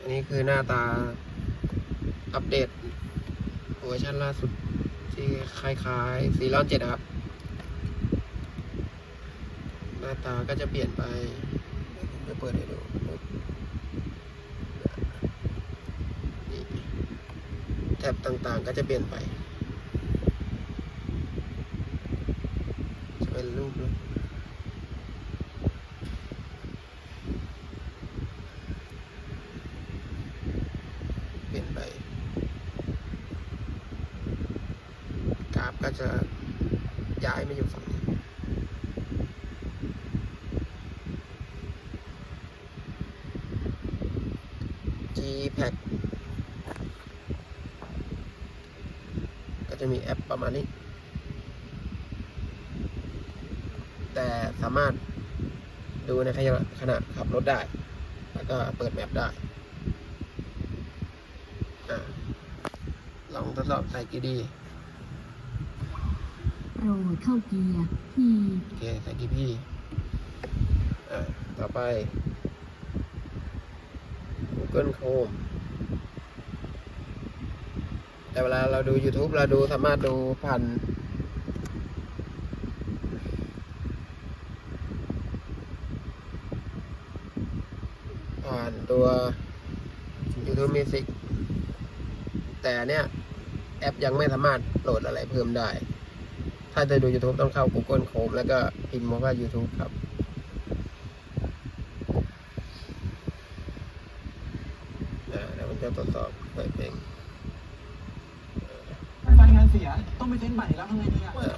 อันนี้คือหน้าตาอัปเดตเวอร์ชันล่าสุดที่คล้ายๆซีรอนเจ็ดครับ หน้าตาก็จะเปลี่ยนไปเดี๋ยวผมจะเปิดให้ดูแท็บต่างๆก็จะเปลี่ยนไป จะเป็นรูปแล้วเปลี่ยนไป ก็จะย้ายมาอยู่ฝั่งนี้ Gpack ก็จะมีแอปประมาณนี้ แต่สามารถดูในขณะขณะขับรถได้ แล้วก็เปิดแมปได้ลองทดสอบใส่กีดี โปรดเข้าเกียร์ P โอเคใส่กีพีอะต่อไป Google Chrome แต่เวลาเราดู YouTube เราดูสามารถดูผ่านผ่านตัว YouTube Music แต่เนี้ยแอปยังไม่สามารถโหลดอะไรเพิ่มได้ ถ้าจะดู YouTube ต้องเข้า Google Chrome แล้วก็พิมพ์ว่า YouTube ครับอ่าแล้วมันจะตรวจสอบเปิดเพลง ไฟงานเสีย ต้องไปเซ็นใหม่แล้วทำไงดีอะเออ